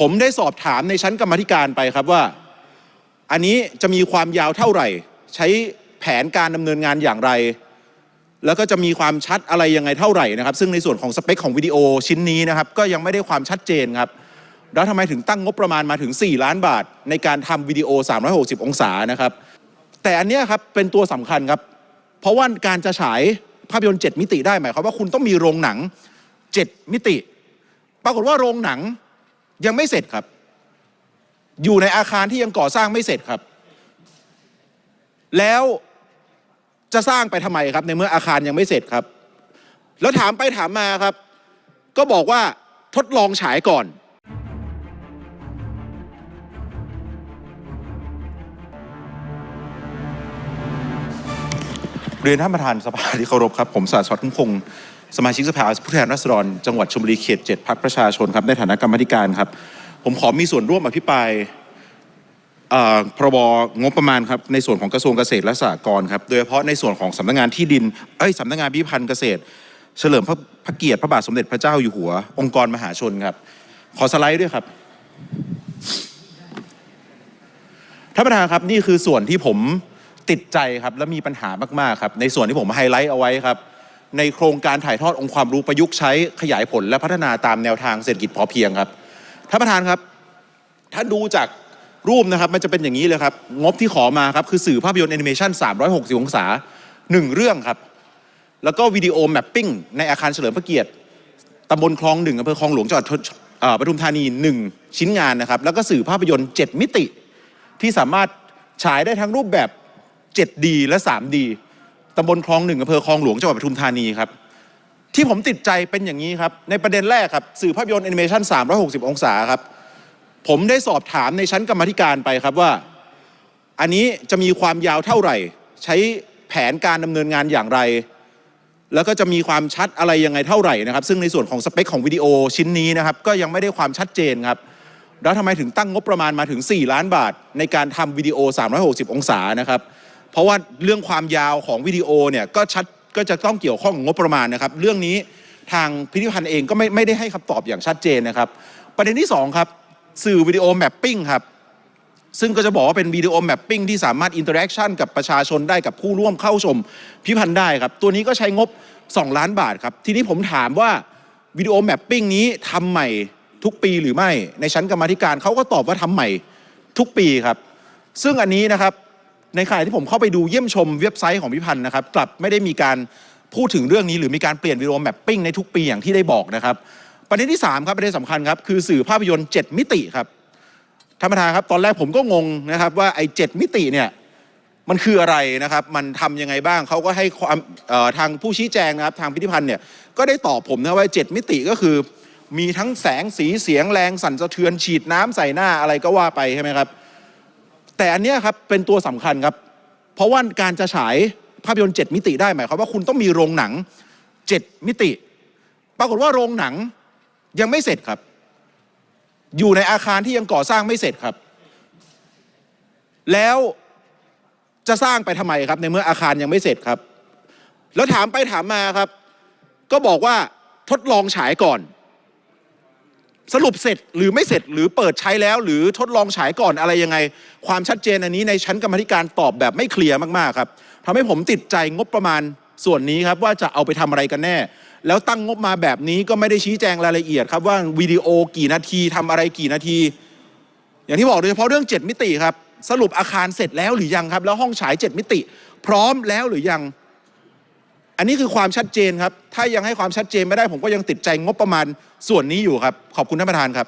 ผมได้สอบถามในชั้นกรรมธิการไปครับว่า อันนี้จะมีความยาวเท่าไหร่ ใช้แผนการดำเนินงานอย่างไร แล้วก็จะมีความชัดอะไรยังไงเท่าไหร่นะครับ ซึ่งในส่วนของสเปคของวิดีโอชิ้นนี้นะครับ ก็ยังไม่ได้ความชัดเจนครับ แล้วทำไมถึงตั้งงบประมาณมาถึง 4 ล้านบาท ในการทำวิดีโอ 360 องศานะครับ แต่อันนี้ครับเป็นตัวสำคัญครับ เพราะว่าการจะฉายภาพยนตร์7มิติได้หมายความว่าคุณต้องมีโรงหนัง 7 มิติ ปรากฏว่าโรงหนัง ยังไม่เสร็จครับ อยู่ในอาคารที่ยังก่อสร้างไม่เสร็จครับ แล้วจะสร้างไปทำไมครับ ในเมื่ออาคารยังไม่เสร็จครับ แล้วถามไปถามมาครับ ก็บอกว่าทดลองฉายก่อน เรียนท่านประธานสภาที่เคารพครับ ผมสาสวัสดิ์คุ้มคง สมาชิกสภาผู้แทนราษฎร จังหวัดชลบุรีเขตเจ็ดพักประชาชนครับในฐานะกรรมธิการครับ ผมขอมีส่วนร่วมอภิปรายอ่อพรบงบประมาณครับในส่วนของกระทรวงเกษตรและสหกรณ์ครับโดยเฉพาะในส่วนของสำนักงานที่ดินเอ้ยสำนักงานพิพิธภัณฑ์เกษตร เฉลิมพระพระเกียรติพระบาทสมเด็จพระเจ้าอยู่หัว องค์กรมหาชนครับ ขอสไลด์ด้วยครับท่านประธานครับนี่คือส่วนที่ผม ติดใจครับและมีปัญหามากๆครับในส่วนที่ผมไฮไลท์เอาไว้ครับในโครงการถ่ายทอดองค์ความรู้ประยุกต์ใช้ขยายผลและพัฒนาตามแนวทางเศรษฐกิจพอเพียงครับท่านประธานครับ ถ้าดูจากรูปนะครับมันจะเป็นอย่างนี้เลยครับ งบที่ขอมาครับคือสื่อภาพยนตร์แอนิเมชัน360 องศา 1 เรื่องครับ แล้วก็วิดีโอแมปปิ้งในอาคารเฉลิมพระเกียรติตำบลคลองหนึ่งอำเภอคลองหลวงจังหวัดปทุมธานี 1 ชิ้นงานนะครับ แล้วก็สื่อภาพยนตร์ 7 มิติที่สามารถฉายได้ทั้งรูปแบบ 7D และ 3D ตำบลคลองหนึ่งอำเภอคลองหลวงจังหวัดปทุมธานีครับ ที่ผมติดใจเป็นอย่างนี้ครับ ในประเด็นแรกครับ สื่อภาพยนตร์แอนิเมชัน360 องศาครับ ผมได้สอบถามในชั้นกรรมธิการไปครับว่า อันนี้จะมีความยาวเท่าไหร่ ใช้แผนการดำเนินงานอย่างไร แล้วก็จะมีความชัดอะไรยังไงเท่าไหร่นะครับ ซึ่งในส่วนของสเปคของวิดีโอชิ้นนี้นะครับ ก็ยังไม่ได้ความชัดเจนครับแล้วทำไมถึงตั้งงบประมาณมาถึง 4 ล้านบาท ในการทำวิดีโอ 360 องศานะครับ เพราะว่าเรื่องความยาวของวิดีโอเนี่ยก็ชัดก็จะต้องเกี่ยวข้องงบประมาณนะครับ เรื่องนี้ทางพิพิธภัณฑ์เองก็ไม่ไม่ได้ให้คำตอบอย่างชัดเจนนะครับ ประเด็นที่สองครับ สื่อวิดีโอแมปปิ้งครับ ซึ่งก็จะบอกว่าเป็นวิดีโอแมปปิ้งที่สามารถอินเตอร์แอคชั่นกับประชาชนได้กับผู้ร่วมเข้าชมพิพิธภัณฑ์ได้ครับ ตัวนี้ก็ใช้งบ 2 ล้านบาทครับ ทีนี้ผมถามว่าวิดีโอแมปปิ้งนี้ทำใหม่ทุกปีหรือไม่ในชั้นกรรมธิการเขาก็ตอบว่าทำใหม่ทุกปีครับ ซึ่งอันนี้นะครับ ในขณะที่ผมเข้าไปดูเยี่ยมชมเว็บไซต์ของพิพันธ์นะครับกลับไม่ได้มีการพูดถึงเรื่องนี้หรือมีการเปลี่ยนวิดีโอแมปปิ้งในทุกปีอย่างที่ได้บอกนะครับ ประเด็นที่3ครับประเด็นสำคัญครับคือสื่อภาพยนตร์ 7 มิติครับท่านประธานครับตอนแรกผมก็งงนะครับว่าไอ้7มิติเนี่ยมันคืออะไรนะครับ มันทำยังไงบ้างเขาก็ให้ความทางผู้ชี้แจงนะครับ ทางพิพิธภัณฑ์เนี่ยก็ได้ตอบผมนะว่า 7 มิติก็คือ มีทั้งแสงสีเสียงแรงสั่นสะเทือนฉีดน้ำใส่หน้าอะไรก็ว่าไปใช่ไหมครับ แต่อันเนี้ยครับเป็นตัวสำคัญครับ เพราะว่าการจะฉายภาพยนตร์ 7 มิติได้หมายความว่าคุณต้องมีโรงหนัง 7 มิติ ปรากฏว่าโรงหนังยังไม่เสร็จครับ อยู่ในอาคารที่ยังก่อสร้างไม่เสร็จครับ แล้วจะสร้างไปทำไมครับ ในเมื่ออาคารยังไม่เสร็จครับ แล้วถามไปถามมาครับ ก็บอกว่าทดลองฉายก่อน สรุปเสร็จหรือไม่เสร็จหรือเปิดใช้แล้ว หรือทดลองฉายก่อนอะไรยังไง ความชัดเจนอันนี้ในชั้นกรรมธิการตอบแบบไม่เคลียร์มากๆครับทำให้ผมติดใจงบประมาณส่วนนี้ครับว่าจะเอาไปทำอะไรกันแน่ แล้วตั้งงบมาแบบนี้ก็ไม่ได้ชี้แจงรายละเอียดครับว่าวิดีโอกี่นาทีทำอะไรกี่นาที อย่างที่บอกโดยเฉพาะเรื่อง 7 มิติครับสรุปอาคารเสร็จแล้วหรือยังครับ แล้วห้องฉาย 7 มิติ พร้อมแล้วหรือยัง อันนี้คือความชัดเจนครับ ถ้ายังให้ความชัดเจนไม่ได้ผมก็ยังติดใจงบประมาณส่วนนี้อยู่ครับ ขอบคุณท่านประธานครับ